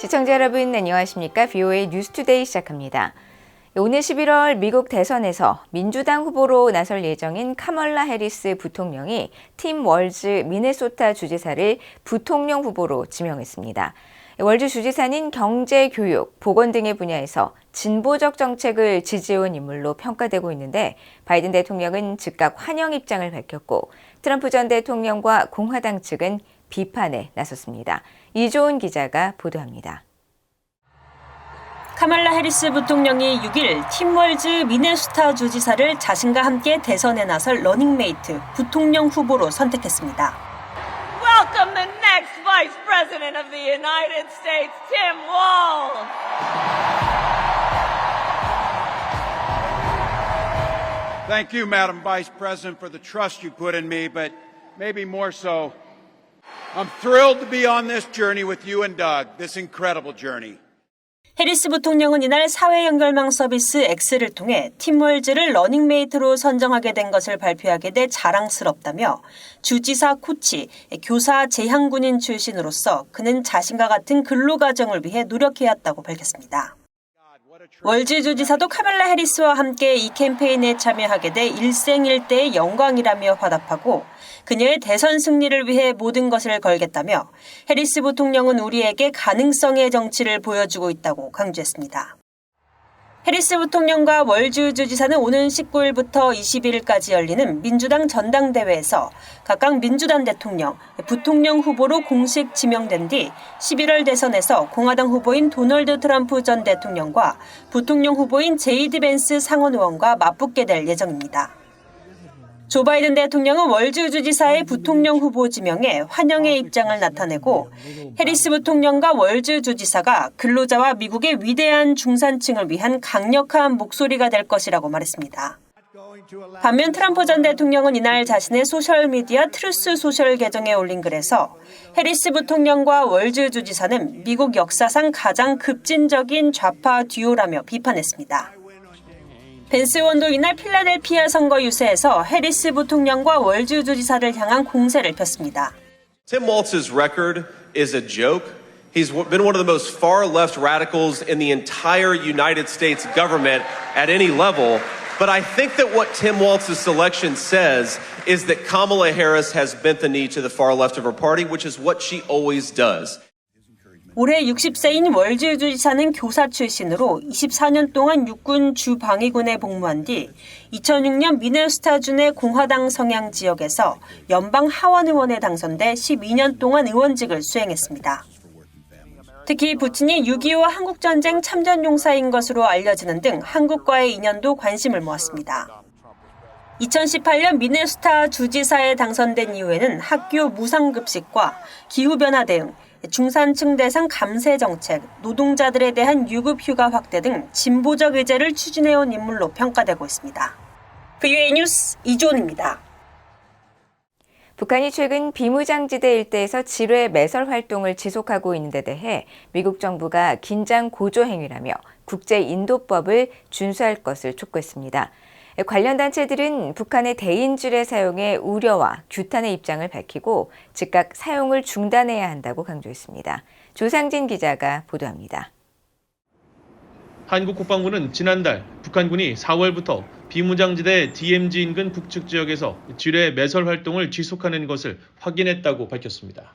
시청자 여러분 안녕하십니까? BOA 뉴스투데이 시작합니다. 오늘 11월 미국 대선에서 민주당 후보로 나설 예정인 카멀라 해리스 부통령이 팀 월즈 미네소타 주지사를 부통령 후보로 지명했습니다. 월즈 주지사는 경제, 교육, 보건 등의 분야에서 진보적 정책을 지지해온 인물로 평가되고 있는데 바이든 대통령은 즉각 환영 입장을 밝혔고 트럼프 전 대통령과 공화당 측은 비판에 나섰습니다. 이조은 기자가 보도합니다. 카말라 해리스 부통령이 6일 팀월즈 미네소타 주지사를 자신과 함께 대선에 나설 러닝메이트 부통령 후보로 선택했습니다. Welcome the next Vice President of the United States, Tim Walz. Thank you, Madam Vice President, for the trust you put in me, but maybe more so, 해리스 부통령은 이날 사회 연결망 서비스 X를 통해 팀월즈를 러닝메이트로 선정하게 된 것을 발표하게 돼 자랑스럽다며 주지사 코치, 교사 재향군인 출신으로서 그는 자신과 같은 근로과정을 위해 노력해왔다고 밝혔습니다. 월즈 주지사도 카멜라 해리스와 함께 이 캠페인에 참여하게 돼 일생일대의 영광이라며 화답하고 그녀의 대선 승리를 위해 모든 것을 걸겠다며 해리스 부통령은 우리에게 가능성의 정치를 보여주고 있다고 강조했습니다. 해리스 부통령과 월주 주지사는 오는 19일부터 21일까지 열리는 민주당 전당대회에서 각각 민주당 대통령, 부통령 후보로 공식 지명된 뒤 11월 대선에서 공화당 후보인 도널드 트럼프 전 대통령과 부통령 후보인 제이드 벤스 상원 의원과 맞붙게 될 예정입니다. 조 바이든 대통령은 월주 주지사의 부통령 후보 지명에 환영의 입장을 나타내고 해리스 부통령과 월주 주지사가 근로자와 미국의 위대한 중산층을 위한 강력한 목소리가 될 것이라고 말했습니다. 반면 트럼프 전 대통령은 이날 자신의 소셜미디어 트루스 소셜 계정에 올린 글에서 해리스 부통령과 월주 주지사는 미국 역사상 가장 급진적인 좌파 듀오라며 비판했습니다. 벤스 의원도 이날 필라델피아 선거 유세에서 해리스 부통령과 월주 주지사를 향한 공세를 폈습니다. Tim Walz's record is a joke. He's w- been one of the most far left radicals in the entire United States government at any level. But I think that what Tim Walz's selection says is that Kamala Harris has bent the knee to the far left of her party, which is what she always does. 올해 60세인 월즈 주지사는 교사 출신으로 24년 동안 육군 주방위군에 복무한 뒤 2006년 미네소타주의 공화당 성향 지역에서 연방 하원 의원에 당선돼 12년 동안 의원직을 수행했습니다. 특히 부친이 6.25 한국전쟁 참전 용사인 것으로 알려지는 등 한국과의 인연도 관심을 모았습니다. 2018년 미네소타 주지사에 당선된 이후에는 학교 무상급식과 기후변화 대응, 중산층 대상 감세 정책, 노동자들에 대한 유급 휴가 확대 등 진보적 의제를 추진해온 인물로 평가되고 있습니다. VA 뉴스 이조은입니다. 북한이 최근 비무장지대 일대에서 지뢰 매설 활동을 지속하고 있는 데 대해 미국 정부가 긴장 고조 행위라며 국제 인도법을 준수할 것을 촉구했습니다. 관련 단체들은 북한의 대인 지뢰 사용에 우려와 규탄의 입장을 밝히고 즉각 사용을 중단해야 한다고 강조했습니다. 조상진 기자가 보도합니다. 한국 국방부는 지난달 북한군이 4월부터 비무장지대 DMZ 인근 북측 지역에서 지뢰 매설 활동을 지속하는 것을 확인했다고 밝혔습니다.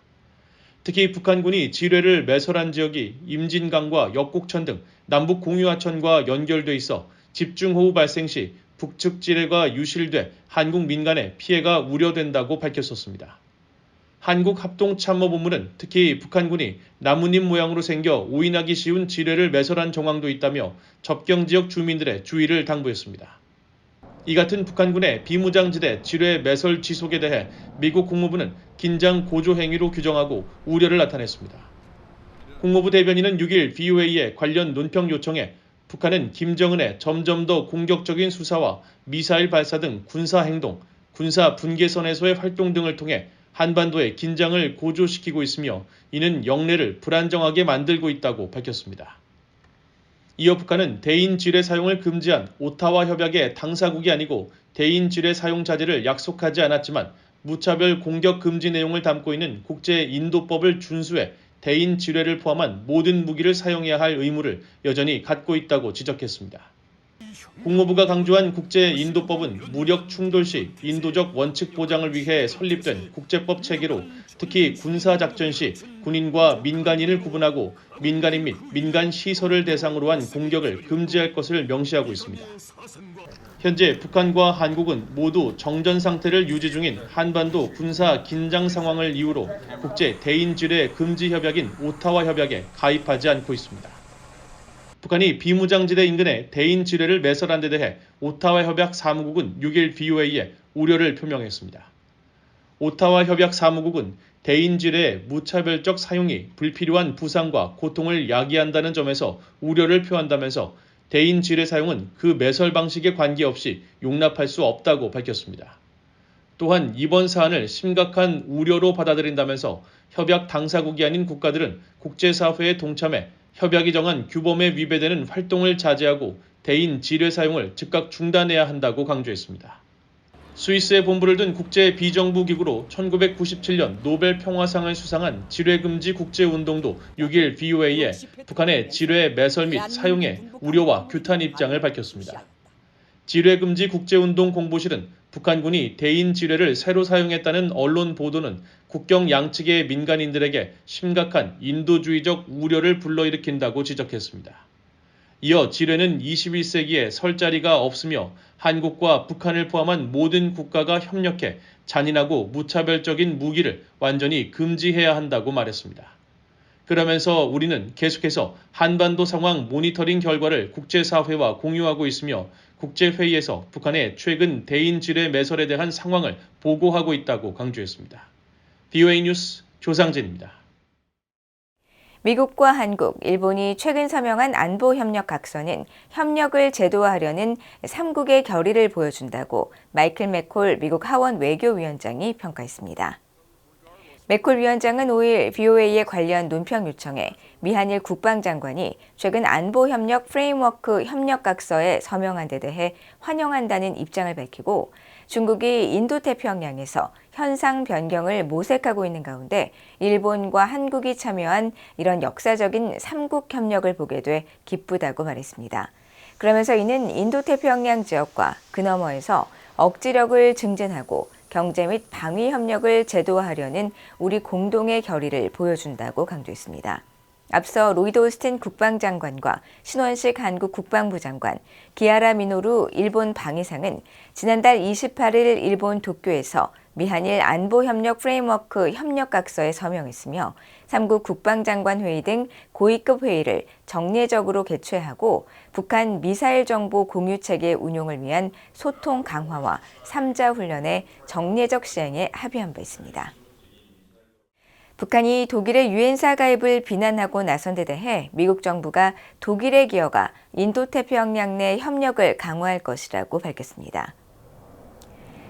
특히 북한군이 지뢰를 매설한 지역이 임진강과 역곡천 등 남북 공유하천과 연결돼 있어 집중호우 발생 시 북측 지뢰가 유실돼 한국 민간에 피해가 우려된다고 밝혔었습니다. 한국합동참모본부는 특히 북한군이 나뭇잎 모양으로 생겨 오인하기 쉬운 지뢰를 매설한 정황도 있다며 접경 지역 주민들의 주의를 당부했습니다. 이 같은 북한군의 비무장지대 지뢰 매설 지속에 대해 미국 국무부는 긴장 고조 행위로 규정하고 우려를 나타냈습니다. 국무부 대변인은 6일 VOA에 관련 논평 요청에 북한은 김정은의 점점 더 공격적인 수사와 미사일 발사 등 군사 행동, 군사 분계선에서의 활동 등을 통해 한반도의 긴장을 고조시키고 있으며 이는 영내를 불안정하게 만들고 있다고 밝혔습니다. 이어 북한은 대인 지뢰 사용을 금지한 오타와 협약의 당사국이 아니고 대인 지뢰 사용 자제를 약속하지 않았지만 무차별 공격 금지 내용을 담고 있는 국제 인도법을 준수해 대인 지뢰를 포함한 모든 무기를 사용해야 할 의무를 여전히 갖고 있다고 지적했습니다. 국무부가 강조한 국제 인도법은 무력 충돌 시 인도적 원칙 보장을 위해 설립된 국제법 체계로 특히 군사 작전 시 군인과 민간인을 구분하고 민간인 및 민간 시설을 대상으로 한 공격을 금지할 것을 명시하고 있습니다. 현재 북한과 한국은 모두 정전 상태를 유지 중인 한반도 군사 긴장 상황을 이유로 국제 대인 지뢰 금지 협약인 오타와 협약에 가입하지 않고 있습니다. 북한이 비무장지대 인근에 대인 지뢰를 매설한 데 대해 오타와 협약 사무국은 6일 BOA에 우려를 표명했습니다. 오타와 협약 사무국은 대인 지뢰의 무차별적 사용이 불필요한 부상과 고통을 야기한다는 점에서 우려를 표한다면서 대인 지뢰 사용은 그 매설 방식에 관계없이 용납할 수 없다고 밝혔습니다. 또한 이번 사안을 심각한 우려로 받아들인다면서 협약 당사국이 아닌 국가들은 국제사회에 동참해 협약이 정한 규범에 위배되는 활동을 자제하고 대인 지뢰 사용을 즉각 중단해야 한다고 강조했습니다. 스위스에 본부를 둔 국제 비정부 기구로 1997년 노벨 평화상을 수상한 지뢰 금지 국제 운동도 6일 BOA에 북한의 지뢰 매설 및 사용에 우려와 규탄 입장을 밝혔습니다. 지뢰 금지 국제 운동 공보실은 북한군이 대인 지뢰를 새로 사용했다는 언론 보도는 국경 양측의 민간인들에게 심각한 인도주의적 우려를 불러일으킨다고 지적했습니다. 이어 지뢰는 21세기에 설 자리가 없으며 한국과 북한을 포함한 모든 국가가 협력해 잔인하고 무차별적인 무기를 완전히 금지해야 한다고 말했습니다. 그러면서 우리는 계속해서 한반도 상황 모니터링 결과를 국제사회와 공유하고 있으며 국제회의에서 북한의 최근 대인 지뢰 매설에 대한 상황을 보고하고 있다고 강조했습니다. BOA 뉴스 조상진입니다. 미국과 한국, 일본이 최근 서명한 안보 협력 각서는 협력을 제도화하려는 3국의 결의를 보여준다고 마이클 맥콜 미국 하원 외교위원장이 평가했습니다. 맥콜 위원장은 5일 BOA에 관련 논평 요청에 미한일 국방장관이 최근 안보협력 프레임워크 협력각서에 서명한 데 대해 환영한다는 입장을 밝히고 중국이 인도태평양에서 현상 변경을 모색하고 있는 가운데 일본과 한국이 참여한 이런 역사적인 삼국 협력을 보게 돼 기쁘다고 말했습니다. 그러면서 이는 인도태평양 지역과 그 너머에서 억지력을 증진하고 경제 및 방위 협력을 제도화하려는 우리 공동의 결의를 보여준다고 강조했습니다. 앞서 로이드 오스틴 국방장관과 신원식 한국 국방부 장관, 기아라 미노루 일본 방위상은 지난달 28일 일본 도쿄에서 미한일 안보협력 프레임워크 협력각서에 서명했으며 3국 국방장관 회의 등 고위급 회의를 정례적으로 개최하고 북한 미사일 정보 공유 체계 운용을 위한 소통 강화와 3자 훈련의 정례적 시행에 합의한 바 있습니다. 북한이 독일의 유엔사 가입을 비난하고 나선 데 대해 미국 정부가 독일의 기여가 인도태평양 내 협력을 강화할 것이라고 밝혔습니다.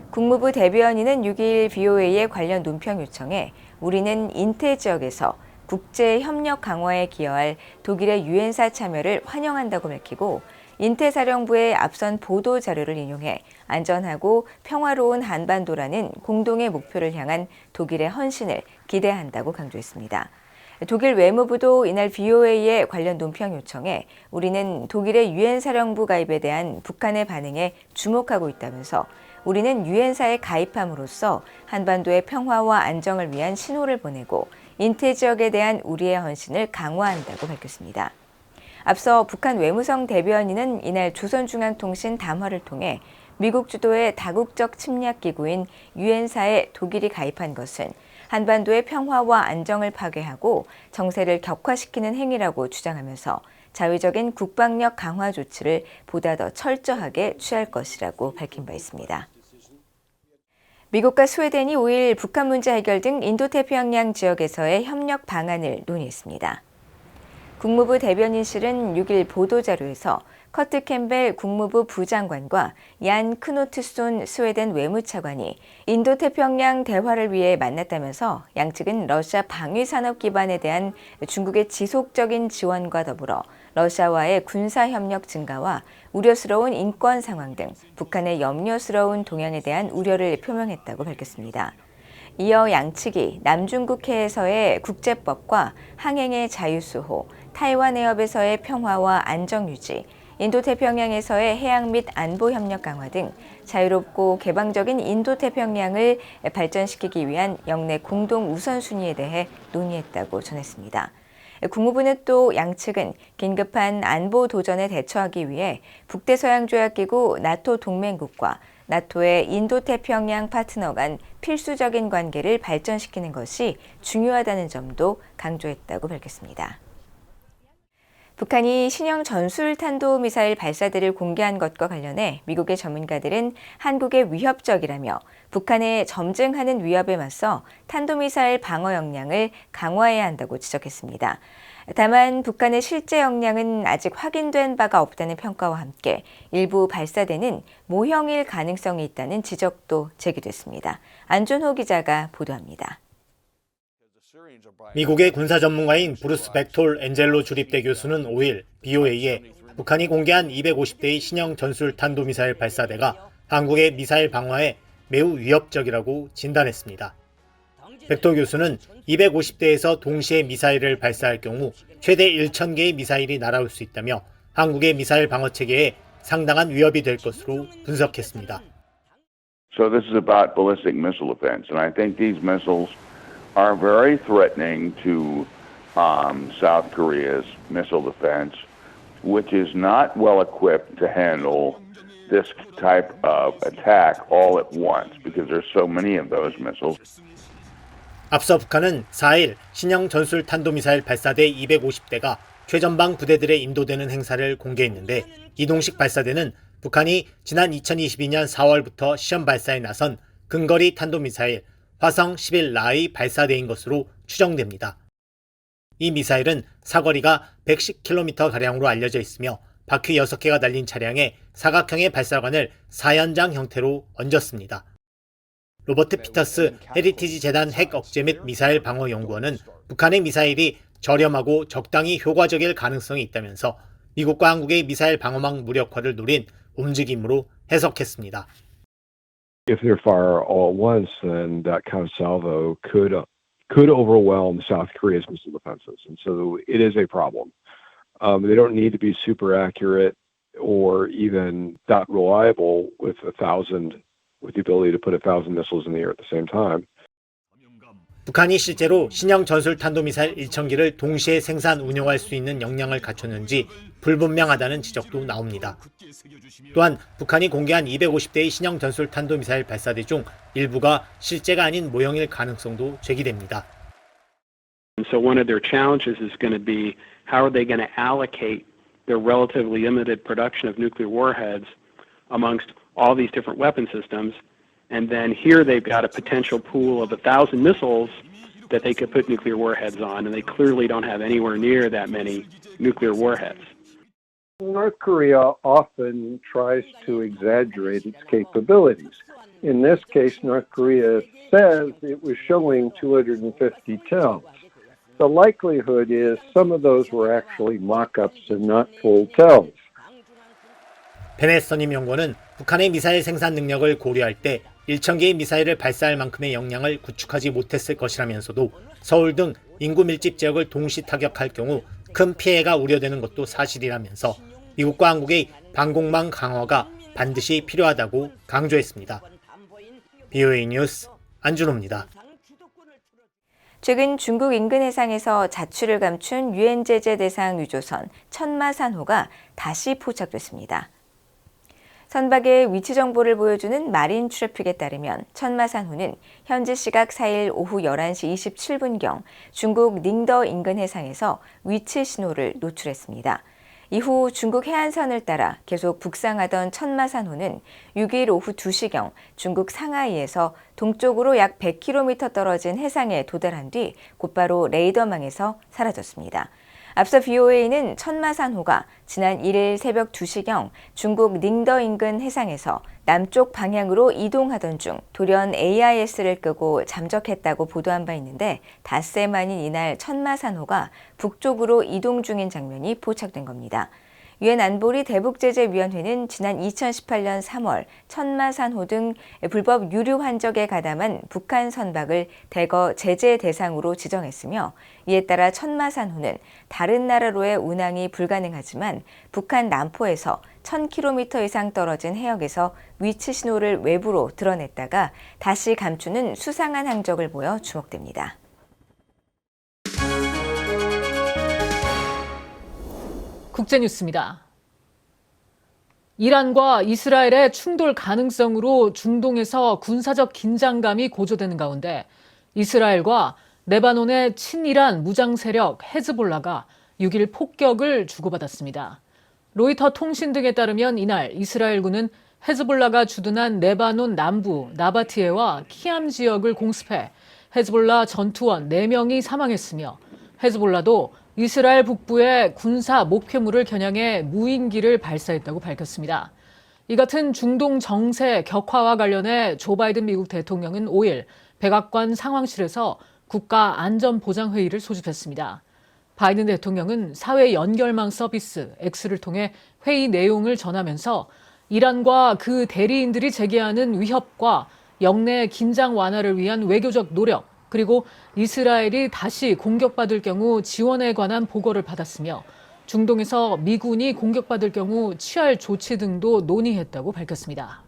국무부 대변인은 6일 BOA의 관련 논평 요청에 우리는 인태 지역에서 국제 협력 강화에 기여할 독일의 유엔사 참여를 환영한다고 밝히고 인태사령부의 앞선 보도 자료를 인용해 안전하고 평화로운 한반도라는 공동의 목표를 향한 독일의 헌신을 기대한다고 강조했습니다. 독일 외무부도 이날 BOA의 관련 논평 요청에 우리는 독일의 유엔 사령부 가입에 대한 북한의 반응에 주목하고 있다면서 우리는 유엔사에 가입함으로써 한반도의 평화와 안정을 위한 신호를 보내고 인태 지역에 대한 우리의 헌신을 강화한다고 밝혔습니다. 앞서 북한 외무성 대변인은 이날 조선중앙통신 담화를 통해 미국 주도의 다국적 침략 기구인 유엔사에 독일이 가입한 것은 한반도의 평화와 안정을 파괴하고 정세를 격화시키는 행위라고 주장하면서 자위적인 국방력 강화 조치를 보다 더 철저하게 취할 것이라고 밝힌 바 있습니다. 미국과 스웨덴이 5일 북한 문제 해결 등 인도태평양 지역에서의 협력 방안을 논의했습니다. 국무부 대변인실은 6일 보도자료에서 커트 캠벨 국무부 부장관과 얀 크노트손 스웨덴 외무차관이 인도 태평양 대화를 위해 만났다면서 양측은 러시아 방위 산업 기반에 대한 중국의 지속적인 지원과 더불어 러시아와의 군사 협력 증가와 우려스러운 인권 상황 등 북한의 염려스러운 동향에 대한 우려를 표명했다고 밝혔습니다. 이어 양측이 남중국해에서의 국제법과 항행의 자유수호, 타이완 해협에서의 평화와 안정 유지, 인도태평양에서의 해양 및 안보 협력 강화 등 자유롭고 개방적인 인도태평양을 발전시키기 위한 영내 공동 우선순위에 대해 논의했다고 전했습니다. 국무부는 또 양측은 긴급한 안보 도전에 대처하기 위해 북대서양조약기구 나토 동맹국과 나토의 인도태평양 파트너 간 필수적인 관계를 발전시키는 것이 중요하다는 점도 강조했다고 밝혔습니다. 북한이 신형 전술 탄도 미사일 발사대를 공개한 것과 관련해 미국의 전문가들은 한국에 위협적이라며 북한의 점증하는 위협에 맞서 탄도 미사일 방어 역량을 강화해야 한다고 지적했습니다. 다만 북한의 실제 역량은 아직 확인된 바가 없다는 평가와 함께 일부 발사대는 모형일 가능성이 있다는 지적도 제기됐습니다. 안준호 기자가 보도합니다. 미국의 군사 전문가인 브루스 백톨 엔젤로 주립대 교수는 5일 BOA에 북한이 공개한 250대의 신형 전술 탄도미사일 발사대가 한국의 미사일 방어에 매우 위협적이라고 진단했습니다. 백톨 교수는 250대에서 동시에 미사일을 발사할 경우 최대 1,000개의 미사일이 날아올 수 있다며 한국의 미사일 방어 체계에 상당한 위협이 될 것으로 분석했습니다. So this is about ballistic missile defense, and I think these missiles are very threatening to um, South Korea's missile defense, which is not well equipped to handle this type of attack all at once because there's so many of those missiles. 앞서 북한은 4일 신형 전술 탄도미사일 발사대 250대가 최전방 부대들에 인도되는 행사를 공개했는데 이동식 발사대는 북한이 지난 2022년 4월부터 시험 발사에 나선 근거리 탄도미사일 화성 11라의 발사대인 것으로 추정됩니다. 이 미사일은 사거리가 110km가량으로 알려져 있으며 바퀴 6개가 달린 차량에 사각형의 발사관을 사연장 형태로 얹었습니다. 로버트 피터스 헤리티지 재단 핵 억제 및 미사일 방어 연구원은 북한의 미사일이 저렴하고 적당히 효과적일 가능성이 있다면서 미국과 한국의 미사일 방어망 무력화를 노린 움직임으로 해석했습니다. If they're fire all at once, then that kind of salvo could could overwhelm South Korea's missile defenses, and so it is a problem. Um, they don't need to be super accurate or even that reliable with a thousand, with the ability to put a thousand missiles in the air at the same time. 북한이 실제로 신형 전술 탄도미사일 1,000기를 동시에 생산 운용할 수 있는 역량을 갖췄는지 불분명하다는 지적도 나옵니다. 또한 북한이 공개한 250대의 신형 전술 탄도미사일 발사대 중 일부가 실제가 아닌 모형일 가능성도 제기됩니다. So one of their challenges is going to be how are they going to allocate their relatively limited production of nuclear warheads amongst all these different weapon systems. And then here they've got a potential pool of a thousand missiles that they could put nuclear warheads on, and they clearly don't have anywhere near that many nuclear warheads. North Korea often tries to exaggerate its capabilities. In this case, North Korea says it was showing 250 tells. The likelihood is some of those were actually mock ups and not full tells. 베네스터님 연구원은 북한의 미사일 생산 능력을 고려할 때 1,000개의 미사일을 발사할 만큼의 역량을 구축하지 못했을 것이라면서도 서울 등 인구 밀집 지역을 동시 타격할 경우 큰 피해가 우려되는 것도 사실이라면서 미국과 한국의 방공망 강화가 반드시 필요하다고 강조했습니다. BOA 뉴스 안준호입니다. 최근 중국 인근 해상에서 자취를 감춘 유엔 제재 대상 유조선 천마산호가 다시 포착됐습니다. 선박의 위치 정보를 보여주는 마린 트래픽에 따르면 천마산호는 현지 시각 4일 오후 11시 27분경 중국 닝더 인근 해상에서 위치 신호를 노출했습니다. 이후 중국 해안선을 따라 계속 북상하던 천마산호는 6일 오후 2시경 중국 상하이에서 동쪽으로 약 100km 떨어진 해상에 도달한 뒤 곧바로 레이더망에서 사라졌습니다. 앞서 BOA는 천마산호가 지난 1일 새벽 2시경 중국 닝더 인근 해상에서 남쪽 방향으로 이동하던 중 돌연 AIS를 끄고 잠적했다고 보도한 바 있는데 닷새 만인 이날 천마산호가 북쪽으로 이동 중인 장면이 포착된 겁니다. 유엔 안보리 대북제재위원회는 지난 2018년 3월 천마산호 등 불법 유류 환적에 가담한 북한 선박을 대거 제재 대상으로 지정했으며 이에 따라 천마산호는 다른 나라로의 운항이 불가능하지만 북한 남포에서 1000km 이상 떨어진 해역에서 위치 신호를 외부로 드러냈다가 다시 감추는 수상한 항적을 보여 주목됩니다. 국제뉴스입니다. 이란과 이스라엘의 충돌 가능성으로 중동에서 군사적 긴장감이 고조되는 가운데 이스라엘과 레바논의 친이란 무장 세력 헤즈볼라가 6일 폭격을 주고받았습니다. 로이터 통신 등에 따르면 이날 이스라엘군은 헤즈볼라가 주둔한 레바논 남부 나바티에와 키암 지역을 공습해 헤즈볼라 전투원 4명이 사망했으며 헤즈볼라도 이스라엘 북부의 군사 목표물을 겨냥해 무인기를 발사했다고 밝혔습니다. 이 같은 중동 정세 격화와 관련해 조 바이든 미국 대통령은 5일 백악관 상황실에서 국가안전보장회의를 소집했습니다. 바이든 대통령은 사회 연결망 서비스 X를 통해 회의 내용을 전하면서 이란과 그 대리인들이 제기하는 위협과 영내 긴장 완화를 위한 외교적 노력, 그리고 이스라엘이 다시 공격받을 경우 지원에 관한 보고를 받았으며 중동에서 미군이 공격받을 경우 취할 조치 등도 논의했다고 밝혔습니다.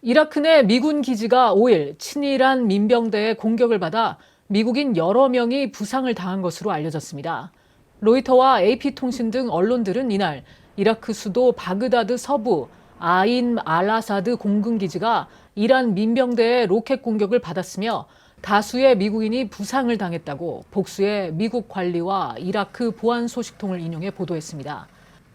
이라크 내 미군 기지가 5일 친이란 민병대의 공격을 받아 미국인 여러 명이 부상을 당한 것으로 알려졌습니다. 로이터와 AP통신 등 언론들은 이날 이라크 수도 바그다드 서부 아인 알라사드 공군기지가 이란 민병대의 로켓 공격을 받았으며 다수의 미국인이 부상을 당했다고 복수의 미국 관리와 이라크 보안 소식통을 인용해 보도했습니다.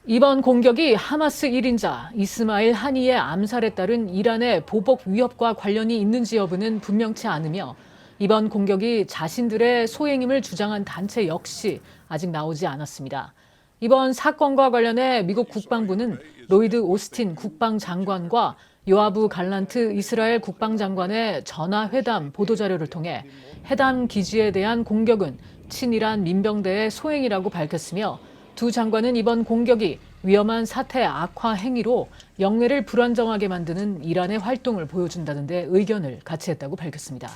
이번 공격이 하마스 1인자 이스마일 하니의 암살에 따른 이란의 보복 위협과 관련이 있는지 여부는 분명치 않으며 이번 공격이 자신들의 소행임을 주장한 단체 역시 아직 나오지 않았습니다. 이번 사건과 관련해 미국 국방부는 로이드 오스틴 국방장관과 요아부 갈란트 이스라엘 국방장관의 전화 회담 보도자료를 통해 해당 기지에 대한 공격은 친이란 민병대의 소행이라고 밝혔으며 두 장관은 이번 공격이 위험한 사태 악화 행위로 영내를 불안정하게 만드는 이란의 활동을 보여준다는 데 의견을 같이 했다고 밝혔습니다.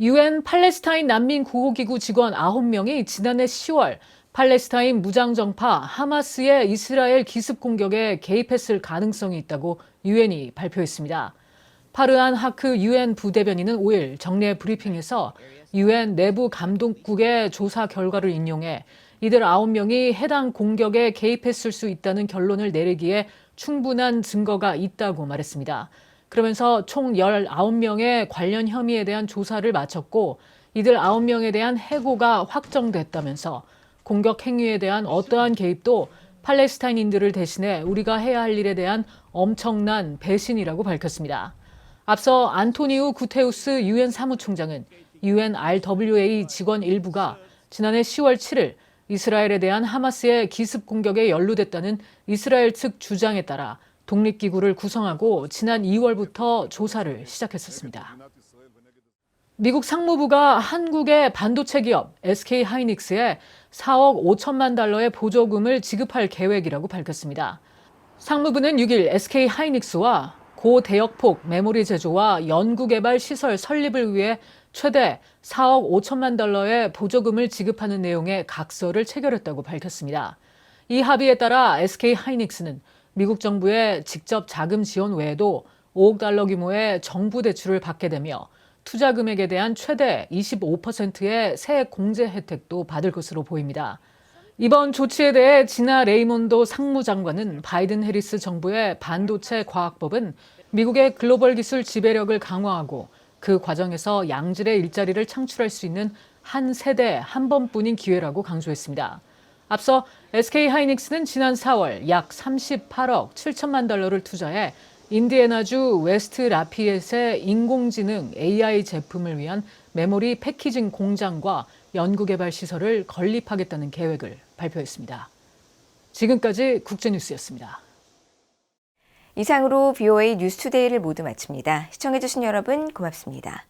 유엔 팔레스타인 난민 구호기구 직원 9명이 지난해 10월 팔레스타인 무장정파 하마스의 이스라엘 기습 공격에 개입했을 가능성이 있다고 유엔이 발표했습니다. 파르한 하크 유엔 부대변인은 5일 정례 브리핑에서 유엔 내부 감독국의 조사 결과를 인용해 이들 9명이 해당 공격에 개입했을 수 있다는 결론을 내리기에 충분한 증거가 있다고 말했습니다. 그러면서 총 19명의 관련 혐의에 대한 조사를 마쳤고 이들 9명에 대한 해고가 확정됐다면서 공격 행위에 대한 어떠한 개입도 팔레스타인인들을 대신해 우리가 해야 할 일에 대한 엄청난 배신이라고 밝혔습니다. 앞서 안토니우 구테우스 유엔 사무총장은 유엔 RWA 직원 일부가 지난해 10월 7일 이스라엘에 대한 하마스의 기습 공격에 연루됐다는 이스라엘 측 주장에 따라 독립기구를 구성하고 지난 2월부터 조사를 시작했었습니다. 미국 상무부가 한국의 반도체 기업 SK 하이닉스에 4억 5천만 달러의 보조금을 지급할 계획이라고 밝혔습니다. 상무부는 6일 SK 하이닉스와 고대역폭 메모리 제조와 연구개발 시설 설립을 위해 최대 4억 5천만 달러의 보조금을 지급하는 내용의 각서를 체결했다고 밝혔습니다. 이 합의에 따라 SK 하이닉스는 미국 정부의 직접 자금 지원 외에도 5억 달러 규모의 정부 대출을 받게 되며 투자 금액에 대한 최대 25%의 세 공제 혜택도 받을 것으로 보입니다. 이번 조치에 대해 지나 레이몬도 상무장관은 바이든 해리스 정부의 반도체 과학법은 미국의 글로벌 기술 지배력을 강화하고 그 과정에서 양질의 일자리를 창출할 수 있는 한 세대 한 번뿐인 기회라고 강조했습니다. 앞서 SK 하이닉스는 지난 4월 약 38억 7천만 달러를 투자해 인디애나주 웨스트 라피엣의 인공지능 AI 제품을 위한 메모리 패키징 공장과 연구개발 시설을 건립하겠다는 계획을 발표했습니다. 지금까지 국제뉴스였습니다. 이상으로 VOA 뉴스투데이를 모두 마칩니다. 시청해주신 여러분 고맙습니다.